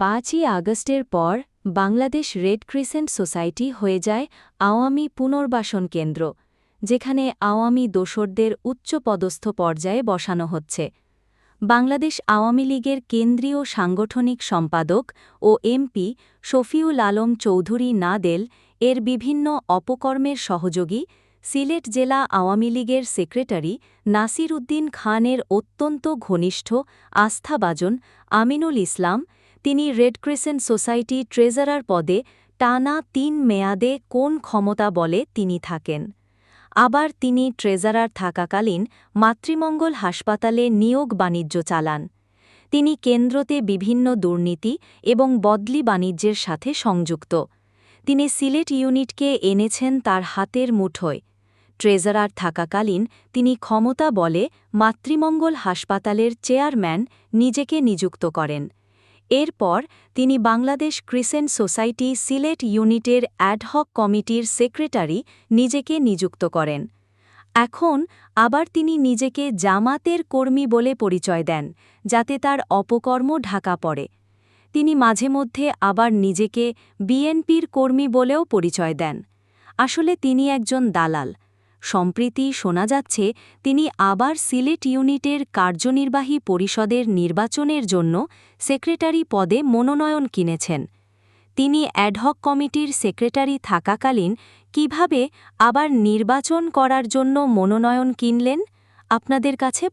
পাঁচই আগস্টের পর বাংলাদেশ রেড ক্রিসেন্ট সোসাইটি হয়ে যায় আওয়ামী পুনর্বাসন কেন্দ্র, যেখানে আওয়ামী দোসরদের উচ্চপদস্থ পর্যায়ে বসানো হচ্ছে। বাংলাদেশ আওয়ামী লীগের কেন্দ্রীয় সাংগঠনিক সম্পাদক ও এমপি শফিউল আলম চৌধুরী নাদেল এর বিভিন্ন অপকর্মের সহযোগী সিলেট জেলা আওয়ামী লীগের সেক্রেটারি নাসির উদ্দিন খানের অত্যন্ত ঘনিষ্ঠ আস্থাবাজন আমিনুল ইসলাম তিনি রেড ক্রিসেন্ট সোসাইটি ট্রেজারার পদে টানা তিন মেয়াদে কোন ক্ষমতা বলে তিনি থাকেন? আবার তিনি ট্রেজারার থাকাকালীন মাতৃমঙ্গল হাসপাতালে নিয়োগ বাণিজ্য চালান। তিনি কেন্দ্রতে বিভিন্ন দুর্নীতি এবং বদলি বাণিজ্যের সাথে সংযুক্ত। তিনি সিলেট ইউনিটকে এনেছেন তার হাতের মুঠোয়। ট্রেজারার থাকাকালীন তিনি ক্ষমতা বলে মাতৃমঙ্গল হাসপাতালের চেয়ারম্যান নিজেকে নিযুক্ত করেন। এরপর তিনি বাংলাদেশ ক্রিসেন্ট সোসাইটি সিলেট ইউনিটের অ্যাডহক কমিটির সেক্রেটারি নিজেকে নিযুক্ত করেন। এখন আবার তিনি নিজেকে জামাতের কর্মী বলে পরিচয় দেন, যাতে তার অপকর্ম ঢাকা পড়ে। তিনি মাঝে মধ্যে আবার নিজেকে বিএনপির কর্মী বলেও পরিচয় দেন। আসলে তিনি একজন দালাল। সম্প্রীতি শোনা যাচ্ছে, তিনি আবার সিলেট ইউনিটের কার্যনির্বাহী পরিষদের নির্বাচনের জন্য সেক্রেটারি পদে মনোনয়ন কিনেছেন। তিনি অ্যাডহক কমিটির সেক্রেটারি থাকাকালীন কীভাবে আবার নির্বাচন করার জন্য মনোনয়ন কিনলেন? আপনাদের কাছে